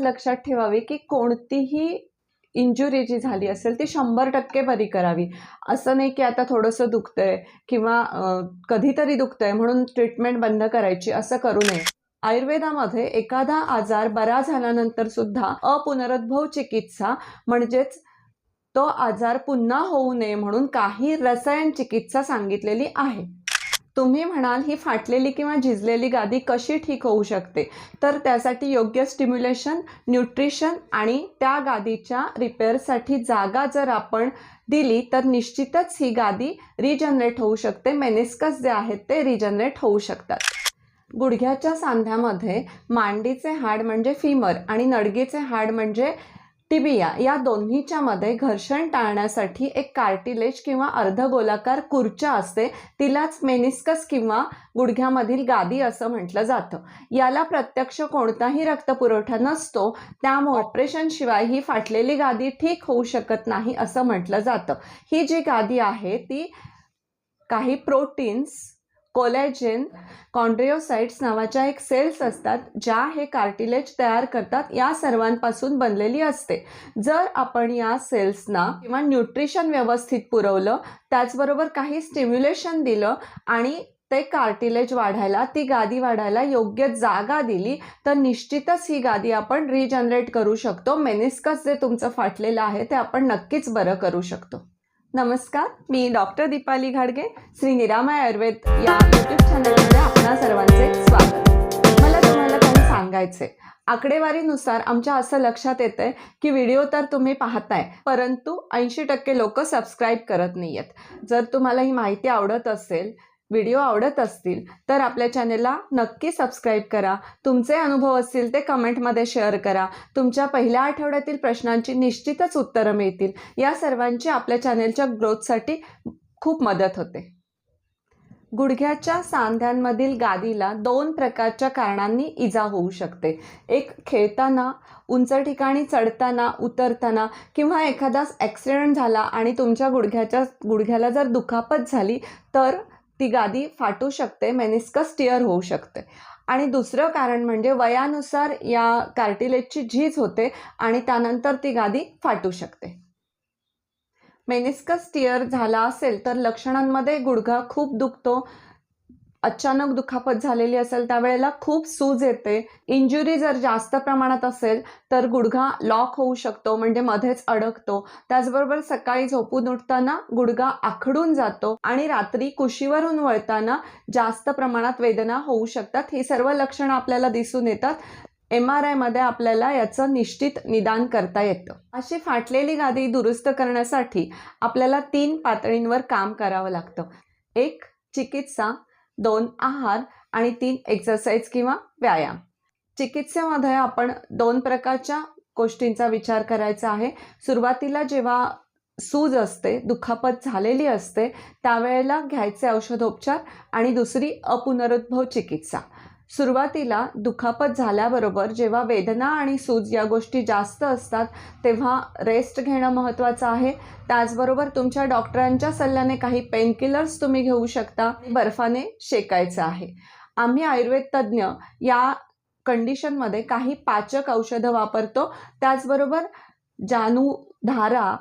लक्षात ठेवावी की कोणतीही इंजुरी जी झाली असेल ती शंभर टक्के बरी करावी. असं नाही की आता थोडंसं दुखतंय किंवा कधीतरी दुखतंय म्हणून ट्रीटमेंट बंद करायची असं करू नये. आयुर्वेदामध्ये एखादा आजार बरा झाल्यानंतर सुद्धा अपुनरुद्भव चिकित्सा म्हणजेच तो आजार पुन्हा होऊ नये म्हणून काही रसायन चिकित्सा सांगितलेली आहे. तुम्ही म्हणाल ही फाटलेली किंवा झिजलेली गादी कशी ठीक होऊ शकते? तर त्यासाठी योग्य स्टिम्युलेशन न्यूट्रिशन आणि त्या गादीच्या रिपेअरसाठी जागा जर आपण दिली तर निश्चितच ही गादी रिजनरेट होऊ शकते. मेनिस्कस जे आहेत ते रिजनरेट होऊ शकतात. गुडघ्याच्या सांध्यामध्ये मांडीचे हाड म्हणजे फिमर आणि नडगीचे हाड म्हणजे टिबिया या दोन्हीच्या मध्ये घर्षण टाळण्यासाठी एक कार्टिलेज किंवा अर्धगोलाकार कुर्चा असते. तिलाच मेनिस्कस किंवा गुडघ्यामधील गादी असं म्हटलं जातं. याला प्रत्यक्ष कोणताही रक्तपुरवठा नसतो. त्यामुळे ऑपरेशनशिवाय ही फाटलेली गादी ठीक होऊ शकत नाही असं म्हटलं जातं. ही जी गादी आहे ती काही प्रोटीन्स कोलॅजेन कॉन्ड्रिओसाइट्स नावाच्या एक सेल्स असतात ज्या हे कार्टिलेज तयार करतात या सर्वांपासून बनलेली असते. जर आपण या सेल्सना किंवा न्यूट्रिशन व्यवस्थित पुरवलं त्याचबरोबर काही स्टिम्युलेशन दिलं आणि ते कार्टिलेज वाढायला ती गादी वाढायला योग्य जागा दिली तर निश्चितच ही गादी आपण रिजनरेट करू शकतो. मेनिस्कस जे तुमचं फाटलेलं आहे ते आपण नक्कीच बरं करू शकतो. नमस्कार मी डॉक्टर दीपाली घाडगे श्री निरामय आयुर्वेद या यूट्यूब चॅनलमध्ये आपणा सर्वांचे स्वागत. मला तुम्हाला काही सांगायचे आकडेवारीनुसार आमच्या असं लक्षात येतंय की व्हिडिओ तर तुम्ही पाहताय परंतु ऐंशी टक्के लोक सबस्क्राईब करत नाही आहेत जर तुम्हाला ही माहिती आवडत असेल व्हिडिओ आवडत असतील तर आपल्या चॅनेलला नक्की सबस्क्राईब करा. तुमचे अनुभव असतील ते कमेंटमध्ये शेअर करा. तुमच्या पहिल्या आठवड्यातील प्रश्नांची निश्चितच उत्तरं मिळतील. या सर्वांची आपल्या चॅनेलच्या ग्रोथसाठी खूप मदत होते. गुडघ्याच्या सांध्यांमधील गादीला दोन प्रकारच्या कारणांनी इजा होऊ शकते. एक खेळताना उंच ठिकाणी चढताना उतरताना किंवा एखादा ॲक्सिडेंट झाला आणि तुमच्या गुडघ्याच्या गुडघ्याला जर दुखापत झाली तर ती गादी फाटू शकते मेनिस्कस टिअर होऊ शकते. आणि दुसरं कारण म्हणजे वयानुसार या कार्टिलेजची झीज होते आणि त्यानंतर ती गादी फाटू शकते. मेनिस्कस टिअर झाला असेल तर लक्षणांमध्ये गुडघा खूप दुखतो अचानक दुखापत झालेली असेल त्यावेळेला खूप सूज येते. इंजुरी जर जास्त प्रमाणात असेल तर गुडघा लॉक होऊ शकतो म्हणजे मध्येच अडकतो. त्याचबरोबर सकाळी झोपून उठताना गुडघा आखडून जातो आणि रात्री कुशीवरून वळताना जास्त प्रमाणात वेदना होऊ शकतात. ही सर्व लक्षणं आपल्याला दिसून येतात. एम आर आयमध्ये आपल्याला याचं निश्चित निदान करता येतं. अशी फाटलेली गादी दुरुस्त करण्यासाठी आपल्याला तीन पातळींवर काम करावं लागतं. एक चिकित्सा. दोन आहार आणि तीन एक्सरसाइज किंवा व्यायाम. चिकित्सेमध्ये आपण दोन प्रकारच्या गोष्टींचा विचार करायचा आहे. सुरुवातीला जेव्हा सूज असते दुखापत झालेली असते त्यावेळेला घ्यायचे औषधोपचार आणि दुसरी अपुनरुद्भव चिकित्सा. सुरुवातीला दुखापत झाल्याबरोबर जेव्हा वेदना आणि सूज या गोष्टी जास्त असतात तेव्हा रेस्ट घेणं महत्त्वाचं आहे. त्याचबरोबर तुमच्या डॉक्टरांच्या सल्ल्याने काही पेनकिलर्स तुम्ही घेऊ शकता. बर्फाने शेकायचं आहे. आम्ही आयुर्वेद तज्ज्ञ या कंडिशनमध्ये काही पाचक औषधं वापरतो. त्याचबरोबर जानू धारा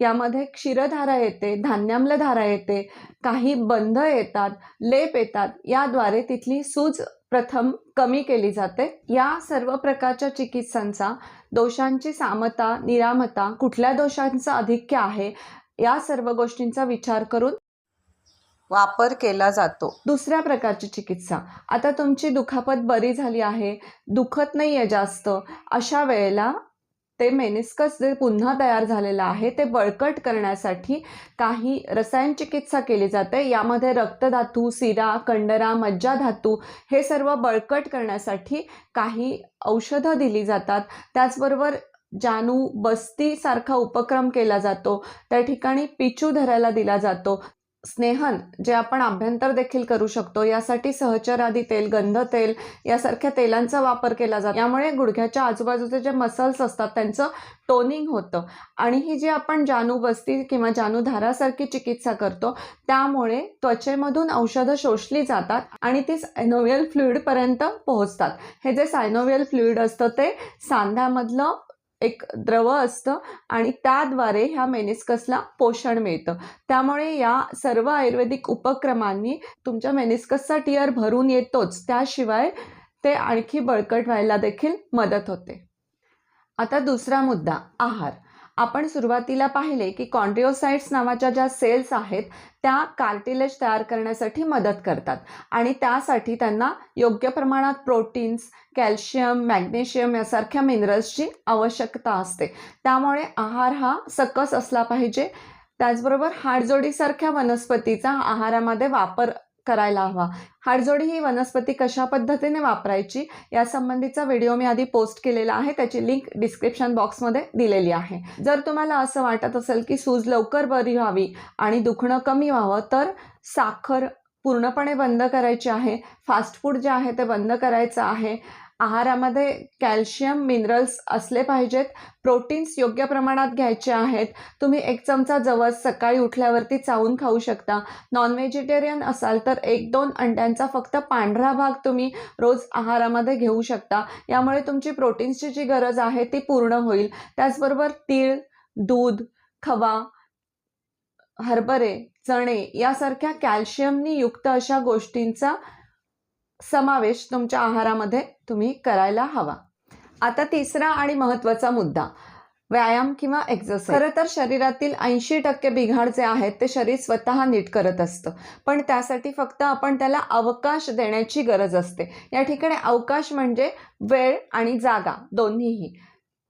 यामध्ये क्षीरधारा येते धान्यामल धारा येते काही बंध येतात लेप येतात. याद्वारे तिथली सूज प्रथम कमी केली जाते. या सर्व प्रकारच्या चिकित्सांचा दोषांची सामता निरामता कुठल्या दोषांचं अधिक्य आहे या सर्व गोष्टींचा विचार करून वापर केला जातो. दुसऱ्या प्रकारची चिकित्सा. आता तुमची दुखापत बरी झाली आहे दुखत नाही आहे जास्त अशा वेळेला ते मेनिस्कस जे पुन्हा तयार झालेलं आहे ते बळकट करण्यासाठी काही रसायन चिकित्सा केली जाते. यामध्ये रक्तधातू सिरा कंडरा मज्जाधातू हे सर्व बळकट करण्यासाठी काही औषधं दिली जातात. त्याचबरोबर जानू बस्तीसारखा उपक्रम केला जातो. त्या ठिकाणी पिचू धरायला दिला जातो. स्नेहन जे आपण अभ्यंतर देखील करू शकतो यासाठी सहचर आधी तेल गंध तेल यासारख्या तेलांचा वापर केला जातो. यामुळे गुडघ्याच्या आजूबाजूचे जे मसल्स असतात त्यांचं टोनिंग होतं. आणि ही जी आपण जानू बस्ती किंवा जानूधारासारखी चिकित्सा करतो त्यामुळे त्वचेमधून औषधं शोषली जातात आणि ती सायनोवियल फ्लुईडपर्यंत पोहोचतात. हे जे सायनोवियल फ्लुईड असतं ते सांध्यामधलं एक द्रव असतं आणि त्याद्वारे ह्या मेनिस्कसला पोषण मिळतं. त्यामुळे या सर्व आयुर्वेदिक उपक्रमांनी तुमच्या मेनिस्कसचा टिअर भरून येतोच. त्याशिवाय ते आणखी बळकट व्हायला देखील मदत होते. आता दुसरा मुद्दा आहार. आपण सुरुवातीला पाहिले की कॉन्ड्रिओसाइट्स नावाच्या ज्या सेल्स आहेत त्या कार्टिलेज तयार करण्यासाठी मदत करतात. आणि त्यासाठी त्यांना योग्य प्रमाणात प्रोटीन्स कॅल्शियम मॅग्नेशियम यासारख्या मिनरल्सची आवश्यकता असते. त्यामुळे आहार हा सकस असला पाहिजे. त्याचबरोबर हाडजोडीसारख्या वनस्पतीचा आहारामध्ये वापर करायला हवा. हाडजोडी ही वनस्पती कशा पद्धतीने वापरायची यासंबंधीचा व्हिडिओ मी आधी पोस्ट केलेला आहे. त्याची लिंक डिस्क्रिप्शन बॉक्समध्ये दिलेली आहे. जर तुम्हाला असं वाटत असेल की सूज लवकर बरी व्हावी आणि दुखणं कमी व्हावं तर साखर पूर्णपणे बंद करायची आहे. फास्ट फूड जे आहे ते बंद करायचं आहे. आहारामध्ये कॅल्शियम मिनरल्स असले पाहिजेत. प्रोटीन्स योग्य प्रमाणात घ्यायचे आहेत. तुम्ही एक चमचा जवस सकाळी उठल्यावरती चावून खाऊ शकता. नॉन व्हेजिटेरियन असाल तर एक दोन अंड्यांचा फक्त पांढरा भाग तुम्ही रोज आहारामध्ये घेऊ शकता. यामुळे तुमची प्रोटीन्सची जी गरज आहे ती पूर्ण होईल. त्याचबरोबर तीळ दूध खवा हरभरे चणे यासारख्या कॅल्शियमनी युक्त अशा गोष्टींचा समावेश तुमच्या आहारामध्ये तुम्ही करायला हवा. आता तिसरा आणि महत्त्वाचा मुद्दा व्यायाम किंवा एक्झरसाईज खरं तर शरीरातील ऐंशी टक्के बिघाड जे आहेत ते शरीर स्वतः नीट करत असतं. पण त्यासाठी फक्त आपण त्याला अवकाश देण्याची गरज असते. या ठिकाणी अवकाश म्हणजे वेळ आणि जागा दोन्हीही.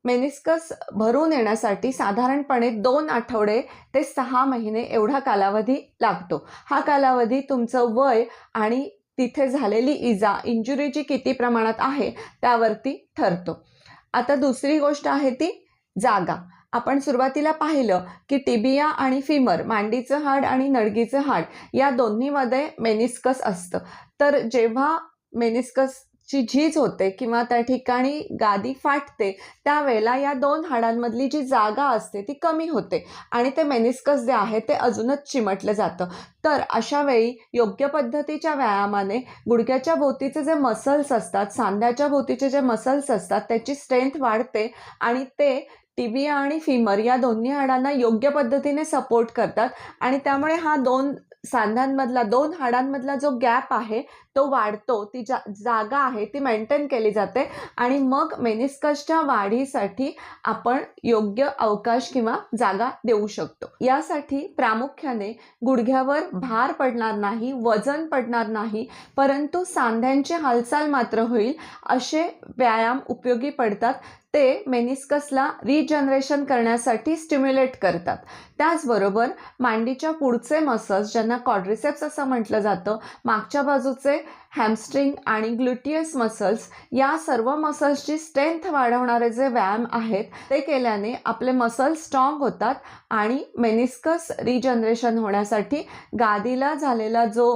मेनिस्कस भरून येण्यासाठी साधारणपणे दोन आठवडे ते सहा महिने एवढा कालावधी लागतो. हा कालावधी तुमचं वय आणि तिथे झालेली इजा इंजुरीची किती प्रमाणात आहे त्यावरती ठरतो. आता दुसरी गोष्ट आहे ती जागा. आपण सुरुवातीला पाहिलं की टिबिया आणि फिमर मांडीचं हाड आणि नडगीचं हाड या दोन्हीमध्ये मेनिस्कस असतं. तर जेव्हा मेनिस्कस ची झीज होते किंवा त्या ठिकाणी गादी फाटते त्यावेळेला या दोन हाडांमधली जी जागा असते ती कमी होते आणि ते मेनिस्कस जे आहे ते अजूनच चिमटलं जातं. तर अशा वेळी योग्य पद्धतीच्या व्यायामाने गुडघ्याच्या भोवतीचे जे मसल्स असतात सांध्याच्या भोवतीचे जे मसल्स असतात त्याची स्ट्रेंथ वाढते आणि ते टिबिया आणि फिमर या दोन्ही हाडांना योग्य पद्धतीने सपोर्ट करतात आणि त्यामुळे हा दोन सांध्यांमधला दोन हाडांमधला जो गॅप आहे तो वाढतो. ती जा जागा आहे ती मेंटेन केली जाते. आणि मग मेनिस्कसच्या वाढीसाठी आपण योग्य अवकाश किंवा जागा देऊ शकतो. यासाठी प्रामुख्याने गुडघ्यावर भार पडणार नाही वजन पडणार नाही परंतु सांध्यांची हालचाल मात्र होईल असे व्यायाम उपयोगी पडतात. ते मेनिस्कसला रिजनरेशन करण्यासाठी स्टिम्युलेट करतात. त्याचबरोबर मांडीच्या पुढचे मसल्स ज्यांना कॉड्रिसेप्स असं म्हटलं जातं मागच्या बाजूचे हॅमस्ट्रिंग आणि ग्लुटियस मसल्स या सर्व मसल्सची स्ट्रेंथ वाढवणारे जे व्यायाम आहेत ते केल्याने आपले मसल्स स्ट्रॉंग होतात आणि मेनिस्कस रिजनरेशन होण्यासाठी गादीला झालेला जो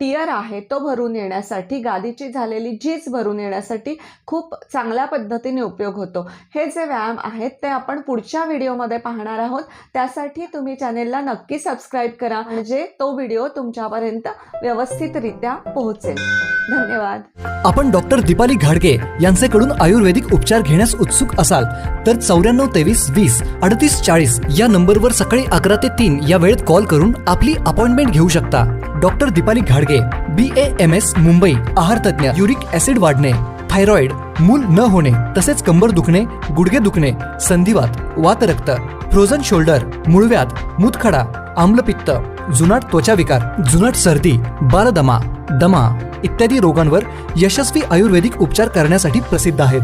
टियर आहे तो भरून येण्यासाठी गादीची झालेली झीज भरून येण्यासाठी खूप चांगल्या पद्धतीने उपयोग होतो. हे जे व्यायाम आहेत ते आपण पुढच्या व्हिडिओमध्ये पाहणार आहोत. त्यासाठी तुम्ही चॅनेलला नक्की सबस्क्राईब करा म्हणजे तो व्हिडिओ तुमच्यापर्यंत व्यवस्थितरित्या पोहोचेल. धन्यवाद. आपण डॉक्टर दीपाली घाडगे यांचेकडून आयुर्वेदिक उपचार घेण्यास उत्सुक असाल तर चौऱ्याण्णव तेवीस वीस अडतीस चाळीस या नंबरवर सकाळी अकरा ते तीन या वेळेत कॉल करून आपली अपॉइंटमेंट घेऊ शकता. डॉक्टर दीपाली घाडगे B A M S Mumbai आहार तज्ञ युरिक ऍसिड वाढणे थायरॉइड मूल न होणे तसेच कंबर दुखणे गुडघे दुखणे संधिवात वातरक्त फ्रोझन शोल्डर मुळव्यात मूतखडा आम्लपित्त जुनाट त्वचा विकार जुनाट सर्दी बालदमा दमा इत्यादी रोगांवर यशस्वी आयुर्वेदिक उपचार करण्यासाठी प्रसिद्ध आहेत.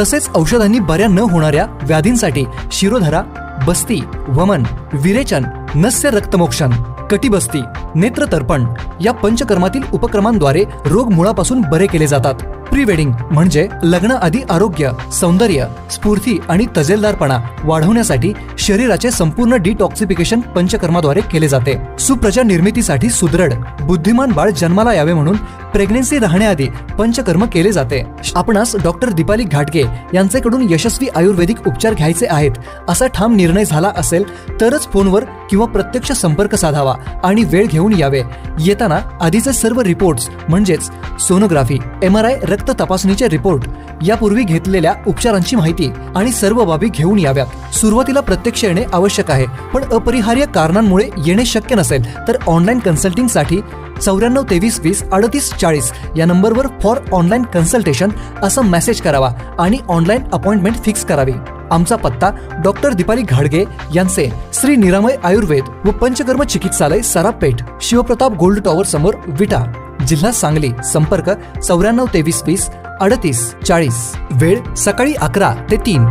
तसेच औषधांनी बऱ्या न होणाऱ्या व्याधींसाठी शिरोधरा बस्ती वमन विरेचन नस्य रक्तमोक्षण कटिबस्ती नेत्रतर्पण या पंचकर्मातील उपक्रमांद्वारे रोग मुळापासून बरे केले जातात. प्री वेडिंग म्हणजे लग्नाआधी आरोग्य सौंदर्य स्फूर्ती आणि तजेलदारपणा वाढवण्यासाठी शरीराचे संपूर्ण डिटॉक्सिफिकेशन पंचकर्माद्वारे केले जाते. सुप्रजा निर्मितीसाठी सुदृढ बुद्धिमान बाळ जन्माला यावे म्हणून प्रेग्नेन्सी राहण्याआधी पंचकर्म केले जाते. आपणास डॉक्टर दीपाली घाटगे यांच्याकडून यशस्वी आयुर्वेदिक उपचार घ्यायचे आहेत असा ठाम निर्णय झाला असेल तरच फोनवर किंवा प्रत्यक्ष संपर्क साधावा आणि वेळ घेऊन यावे. येताना आधीचे सर्व रिपोर्ट्स म्हणजेच सोनोग्राफी एम आर आय रक्त तपासणीचे रिपोर्ट यापूर्वी घेतलेल्या उपचारांची माहिती आणि सर्व बाबी घेऊन याव्यात. सुरुवातीला प्रत्यक्ष येणे आवश्यक आहे पण अपरिहार्य कारणांमुळे येणे शक्य नसेल तर ऑनलाईन कन्सल्टिंगसाठी चौऱ्याण्णव तेवीस वीस अडतीस चाळीस या नंबरवर फॉर ऑनलाईन कन्सल्टेशन असा मेसेज करावा आणि ऑनलाईन अपॉइंटमेंट फिक्स करावी. आमचा पत्ता डॉक्टर दीपाली घाडगे यांचे श्री निरामय आयुर्वेद व पंचकर्म चिकित्सालय सरापेठ शिवप्रताप गोल्ड टॉवर समोर विटा. जिल्हा सांगली संपर्क चौऱ्याण्णव तेवीस वीस अडतीस चाळीस. वेळ सकाळी अकरा ते तीन.